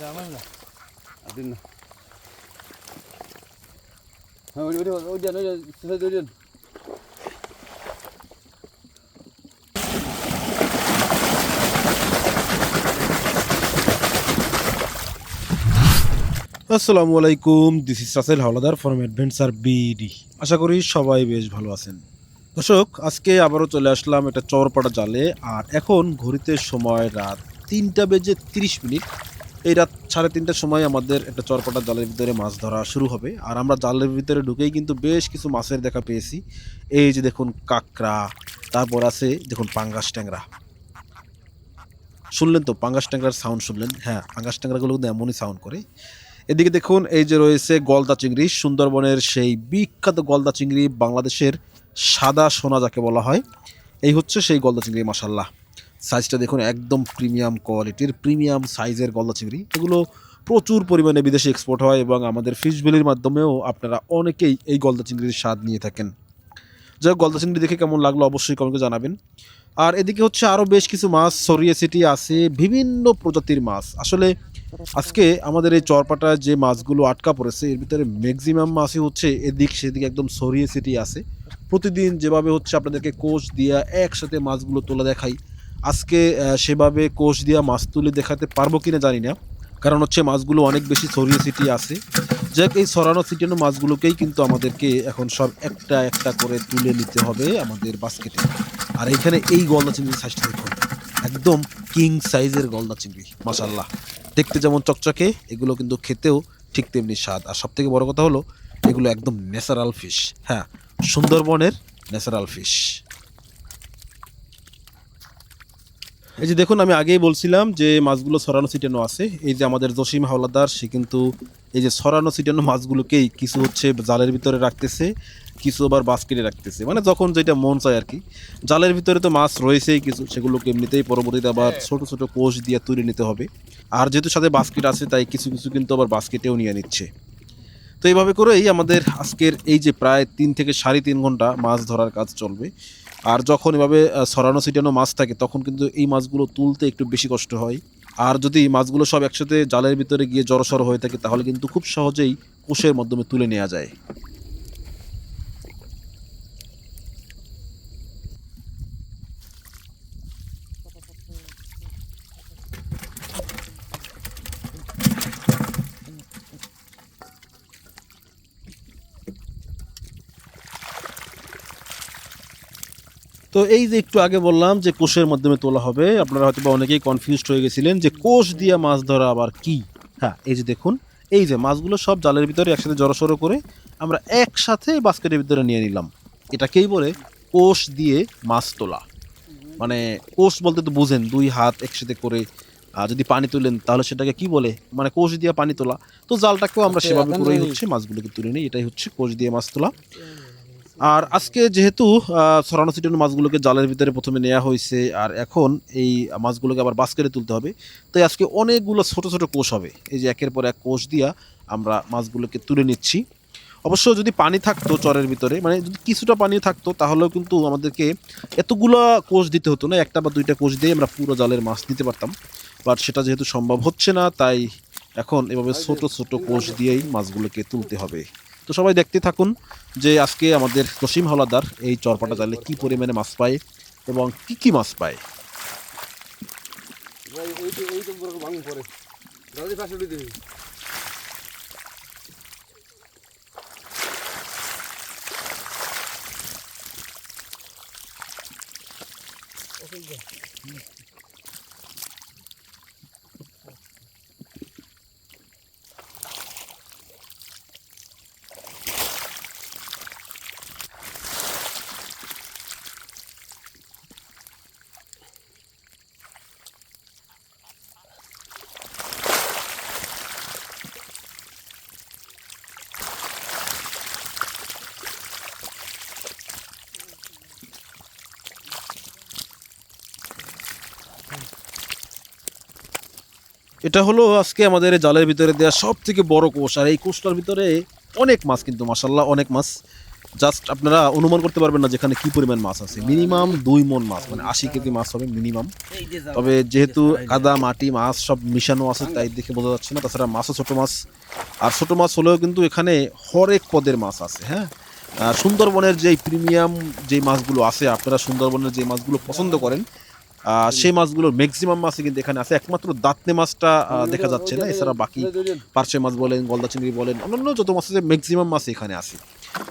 হ্যাঁ আসসালামু আলাইকুম this is Rasel Howlader from adventure BD আশা করি সবাই বেশ ভালো আছেন। দর্শক আজকে আবারও চলে আসলাম এটা চরপাটা জালে। আর এখন ঘড়িতে সময় রাত তিনটা বেজে তিরিশ মিনিট। এই রাত সাড়ে তিনটার সময় আমাদের একটা চরপাটা জালের ভিতরে মাছ ধরা শুরু হবে। আর আমরা জালের ভিতরে ঢুকেই কিন্তু বেশ কিছু মাছের দেখা পেয়েছি। এই যে দেখুন কাঁকড়া, তারপর আছে দেখুন পাঙ্গাস ট্যাংরা। শুনলেন তো, পাঙ্গাস ট্যাংরার সাউন্ড শুনলেন? হ্যাঁ পাঙ্গাস ট্যাংরাগুলো কিন্তু এমনই সাউন্ড করে। এদিকে দেখুন, এই যে রয়েছে গলদা চিংড়ি, সুন্দরবনের সেই বিখ্যাত গলদা চিংড়ি বাংলাদেশের সাদা সোনা যাকে বলা হয়। এই হচ্ছে সেই গলদা চিংড়ি মাসাল্লাহ সাইজটা দেখুন, একদম প্রিমিয়াম কোয়ালিটির প্রিমিয়াম সাইজের গলদা চিংড়ি। এগুলো প্রচুর পরিমাণে বিদেশে এক্সপোর্ট হয় এবং আমাদের ফিশ ভ্যালির মাধ্যমেও আপনারা অনেকেই এই গলদা চিংড়ির স্বাদ নিয়ে থাকেন। যাই হোক, গলদা চিংড়ি দেখে কেমন লাগল অবশ্যই কমেন্টে জানাবেন। আর এদিকে হচ্ছে আরও বেশ কিছু মাছ, সরিয়ে সিটি আছে, বিভিন্ন প্রজাতির মাছ। আসলে আজকে আমাদের এই চরপাটা যে মাছগুলো আটকা পড়েছে, এর ভিতরে ম্যাক্সিমাম মাছই হচ্ছে এদিক সেদিক একদম সরিয়ে সিটি আছে। প্রতিদিন যেভাবে হচ্ছে আপনাদেরকে কোষ দিয়া একসাথে মাছগুলো তোলা দেখাই। আজকে সেভাবে কোষ দিয়া মাছ তুলে দেখাতে পারব কিনা জানি না। কারণ হচ্ছে মাছগুলো অনেক বেশি ছড়িয়ে ছিটিয়ে আছে। যাক এই ছড়ানো, ছিটানো মাছগুলোকেই কিন্তু আমাদেরকে এখন সব একটা একটা করে তুলে নিতে হবে আমাদের বাস্কেটে আর এখানে এই গলদা চিংড়ির সাইজটা দেখুন। একদম কিং সাইজের গলদা চিংড়ি মাসাল্লাহ দেখতে যেমন চকচকে, এগুলো কিন্তু খেতেও ঠিক তেমনি স্বাদ। আর সব থেকে বড় কথা হলো, এগুলো একদম ন্যাচারাল ফিশ হ্যাঁ সুন্দরবনের ন্যাচারাল ফিশ এই যে দেখুন, আমি আগেই বলছিলাম যে মাছগুলো ছড়ানো ছিটানো আছে। এই যে আমাদের জসিম হাওলাদার সে কিন্তু এই যে ছড়ানো ছিটানো মাছগুলোকেই কিছু হচ্ছে জালের ভিতরে রাখতেছে, কিছু আবার বাস্কেটে রাখতেছে। মানে যখন যেটা মন চায় আর কি। জালের ভিতরে তো মাছ রয়েছেই কিছু, সেগুলোকে এমনিতেই পরবর্তীতে আবার ছোট ছোট কোষ দিয়ে তুলে নিতে হবে। আর যেহেতু সাথে বাস্কেট আছে, তাই কিছু কিছু কিন্তু আবার বাস্কেটেও নিয়ে নিচ্ছে। তো এইভাবে করেই আমাদের আজকের এই যে প্রায় তিন থেকে সাড়ে তিন ঘণ্টা মাছ ধরার কাজ চলবে। আর যখন এভাবে সরানো ছিটানো মাছ থাকে, তখন কিন্তু এই মাছগুলো তুলতে একটু বেশি কষ্ট হয়। আর যদি মাছগুলো সব একসাথে জালের ভিতরে গিয়ে জড়সড় হয়ে থাকে, তাহলে কিন্তু খুব সহজেই কোষের মাধ্যমে তুলে নেওয়া যায়। তো এই যে একটু আগে বললাম যে কোষের মাধ্যমে তোলা হবে আপনারা হয়তো বা অনেকেই কনফিউজড হয়ে গেছিলেন যে কোষ দিয়ে মাছ ধরা আবার কি? হ্যাঁ এই যে দেখুন এই যে মাছগুলো সব জালের ভিতরে একসাথে জড়সড়ো করে আমরা একসাথে বাস্কেটের ভিতরে নিয়ে নিলাম। এটাকেই বলে কোষ দিয়ে মাছ তোলা। মানে কোষ বলতে তো বুঝেন দুই হাত একসাথে করে আহ, যদি পানি তুলেন তাহলে সেটাকে কি বলে? মানে কোষ দিয়ে পানি তোলা। তো জালটাকেও আমরা সেভাবে করেই হচ্ছে মাছগুলোকে তুলে নিই এটাই হচ্ছে কোষ দিয়ে মাছ তোলা। আর আজকে যেহেতু সরানো ছিটানো মাছগুলোকে জালের ভিতরে প্রথমে নেওয়া হয়েছে, আর এখন এই মাছগুলোকে আবার বাস্কেটে তুলতে হবে। তাই আজকে অনেকগুলো ছোট ছোট কোষ হবে। এই যে একের পর এক কোষ দিয়া আমরা মাছগুলোকে তুলে নিচ্ছি। অবশ্য যদি পানি থাকতো চরের ভিতরে মানে যদি কিছুটা পানি থাকতো, তাহলেও কিন্তু আমাদেরকে এতগুলা কোষ দিতে হতো না, একটা বা দুইটা কোষ দিয়ে আমরা পুরো জালের মাছ নিতে পারতাম। বাট সেটা যেহেতু সম্ভব হচ্ছে না, তাই এখন এভাবে ছোট ছোট কোষ দিয়েই মাছগুলোকে তুলতে হবে। তো সবাই দেখতে থাকুন যে আজকে আমাদের জসিম হলাদার এই চরপাটা জালে কি পরিমাণে মাছ পায় এবং কি কি মাছ পায়। ওই ওই এটা হলো আজকে আমাদের জালের ভিতরে দেওয়া সব থেকে বড় কোষ, আর এই কোষটার ভিতরে অনেক মাছ কিন্তু মাসাল্লাহ অনেক মাছ। জাস্ট আপনারা অনুমান করতে পারবেন না যেখানে কি পরিমাণ মাছ আছে। মিনিমাম দুই মন মাছ মানে আশি কেজি মাছ হবে মিনিমাম তবে যেহেতু কাদা মাটি, মাছ সব মিশানো আছে, তাই দেখে বোঝা যাচ্ছে না। তাছাড়া মাছও ছোট মাছ। আর ছোট মাছ হলেও কিন্তু এখানে হরেক পদের মাছ আছে হ্যাঁ? সুন্দরবনের যে প্রিমিয়াম যে মাছগুলো আছে, আপনারা সুন্দরবনের যে মাছগুলো পছন্দ করেন সেই মাছগুলোর ম্যাক্সিমাম মাছই কিন্তু এখানে আছে। একমাত্র দাঁতনে মাছটা দেখা যাচ্ছে না। এছাড়া বাকি পার্শে মাছ বলেন গলদা চিংড়ি বলেন অন্যান্য যত মাছ আছে ম্যাক্সিমাম মাছ এখানে আছে।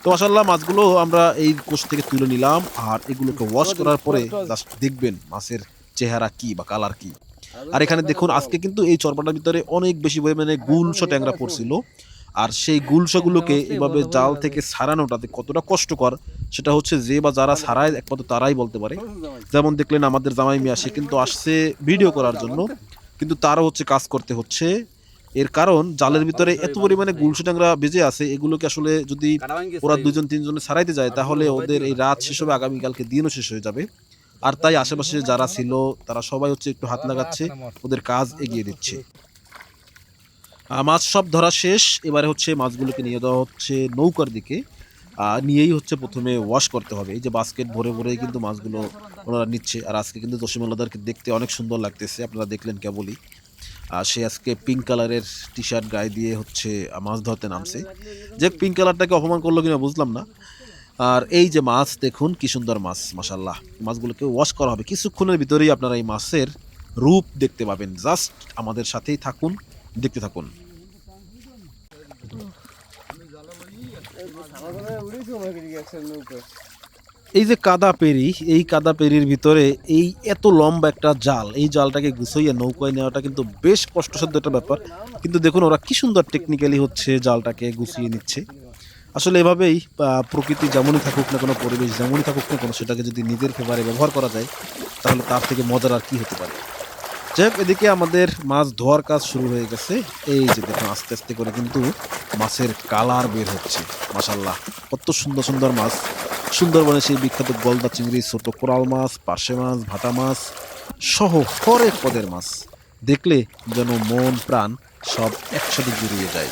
তো মাসাল্লাহ মাছগুলো আমরা এই কোষ থেকে তুলে নিলাম আর এগুলোকে ওয়াশ করার পরে জাস্ট দেখবেন মাছের চেহারা কি বা কালার কি। আর এখানে দেখুন আজকে কিন্তু এই চরপাটার ভিতরে অনেক বেশি পরিমাণে গুলশো ট্যাংরা পড়ছিল। আর সেই গুলশাগুলোকে এভাবে জাল থেকে সারানোটাতে কতটা কষ্টকর সেটা হচ্ছে যে বা যারা সারায় একমাত্র তারাই বলতে পারে। যেমন দেখলেন আমাদের জামাই মিয়া সে কিন্তু আসছে ভিডিও করার জন্য কিন্তু তারও হচ্ছে কাজ করতে হচ্ছে। এর কারণ জালের ভিতরে এত পরিমাণে গুলশো ট্যাংরা বেজে আছে এগুলোকে আসলে যদি ওরা দুজন তিনজনে ছাড়াইতে যায় তাহলে ওদের এই রাত শেষ হবে আগামীকালকে দিনও শেষ হয়ে যাবে। আর তাই আশেপাশে যারা ছিল তারা সবাই হচ্ছে একটু হাত লাগাচ্ছে ওদের কাজ এগিয়ে দিচ্ছে। মাছ সব ধরা শেষ। এবারে হচ্ছে মাছগুলোকে নিয়ে দেওয়া হচ্ছে নৌকার দিকে। নিয়েই হচ্ছে প্রথমে ওয়াশ করতে হবে। এই যে বাস্কেট ভরে ভরে কিন্তু মাছগুলো ওনারা নিচ্ছে। আর আজকে কিন্তু জসিম আল্লাদারকে দেখতে অনেক সুন্দর লাগতেছে। আপনারা দেখলেন কেবলই। আর সে আজকে পিঙ্ক কালারের টি শার্ট গায়ে দিয়ে হচ্ছে মাছ ধরতে নামছে। যে পিঙ্ক কালারটাকে অপমান করল কিনা বুঝলাম না। আর এই যে মাছ, দেখুন কি সুন্দর মাছ মাসাল্লাহ মাছগুলোকে ওয়াশ করা হবে। কিছুক্ষণের ভিতরেই আপনারা এই মাছের রূপ দেখতে পাবেন। জাস্ট আমাদের সাথেই থাকুন। দেখতে থাকুন। এই যে কাদা পেরি, এই কাদা পেরির ভিতরে এই এত লম্বা একটা জাল, এই জালটাকে গুছাইয়া নৌকায় নেওয়াটা কিন্তু বেশ কষ্টসাধ্য একটা ব্যাপার। কিন্তু দেখুন ওরা কি সুন্দর টেকনিক্যালি হচ্ছে জালটাকে গুছিয়ে নিচ্ছে। আসলে এভাবেই প্রকৃতি যেমনই থাকুক না কোনো পরিবেশ যেমনই থাকুক না কোনো, সেটাকে যদি নিজের ফেভারে ব্যবহার করা যায়, তাহলে তার থেকে মজার আর কি হতে পারে? যাই এদিকে আমাদের মাছ ধোয়ার কাজ শুরু হয়ে গেছে। এই যে দেখুন, আস্তে আস্তে করে কিন্তু মাছের কালার বের হচ্ছে মাসাল্লাহ কত সুন্দর সুন্দর মাছ। সুন্দরবনে সেই বিখ্যাত গলদা চিংড়ি, ছোট কোরাল মাছ, পার্শে মাছ, ভাটা মাছ সহ হরেক পদের মাছ। দেখলে যেন মন, প্রাণ সব একসাথে জুড়িয়ে যায়।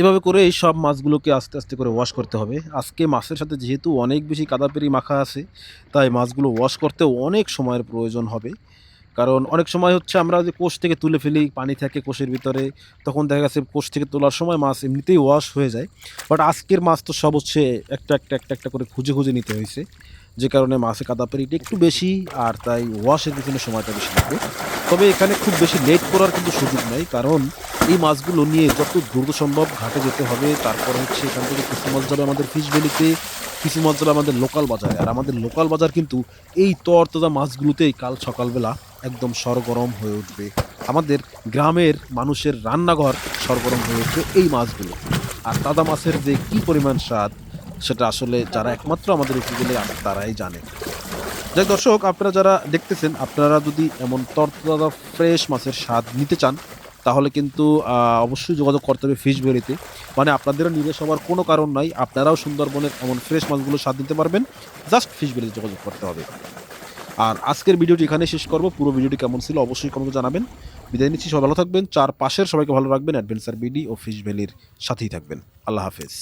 এভাবে করে এই সব মাছগুলোকে আস্তে আস্তে করে ওয়াশ করতে হবে। আজকে মাছের সাথে যেহেতু অনেক বেশি কাদাপেরি মাখা আছে, তাই মাছগুলো ওয়াশ করতেও অনেক সময়ের প্রয়োজন হবে। কারণ অনেক সময় হচ্ছে আমরা যে কোষ থেকে তুলে ফেলি, পানি থাকে কোষের ভিতরে, তখন দেখা গেছে কোষ থেকে তোলার সময় মাছ এমনিতেই ওয়াশ হয়ে যায়। বাট আজকের মাছ তো সব হচ্ছে একটা একটা একটা একটা করে খুঁজে খুঁজে নিতে হয়েছে। যে কারণে মাছে কাদাপেরিটা একটু বেশি আর তাই ওয়াশের পিছনে সময়টা বেশি লাগবে। তবে এখানে খুব বেশি লেট করার কিন্তু সুযোগ নাই, কারণ এই মাছগুলো নিয়ে যত দ্রুত সম্ভব ঘাটে যেতে হবে। তারপর হচ্ছে এখান থেকে কিছু মাছ যাবে আমাদের ফিশ ভ্যালিতে কিছু মাছ যাবে আমাদের লোকাল বাজারে। আর আমাদের লোকাল বাজার কিন্তু এই তরতাজা মাছগুলোতেই কাল সকালবেলা একদম সরগরম হয়ে উঠবে। আমাদের গ্রামের মানুষের রান্নাঘর সরগরম হয়ে উঠবে এই মাছগুলো। আর তাজা মাছের যে কী পরিমাণ স্বাদ, সেটা আসলে যারা একমাত্র আমাদের উপকূলে তারাই জানে। যাই দর্শক, আপনারা যারা দেখতেছেন, আপনারা যদি এমন তরতাজা ফ্রেশ মাছের স্বাদ নিতে চান তাহলে কিন্তু অবশ্যই যোগাযোগ করতে হবে ফিশ বেরিতে মানে আপনাদেরও নিরাশ হওয়ার কোনো কারণ নাই, আপনারাও সুন্দরবনের এমন ফ্রেশ মাছগুলো স্বাদ দিতে পারবেন জাস্ট ফিশ বেরিতে যোগাযোগ করতে হবে। আর আজকের ভিডিওটি এখানে শেষ করব, পুরো ভিডিওটি কেমন ছিল অবশ্যই কমেন্টে জানাবেন। বিদায় নিচ্ছি, সবাই ভালো থাকবেন চার পাশের সবাইকে ভালো রাখবেন, অ্যাডভেঞ্চার বিডি ও ফিশ ভ্যালির সাথেই থাকবেন। আল্লাহ হাফেজ।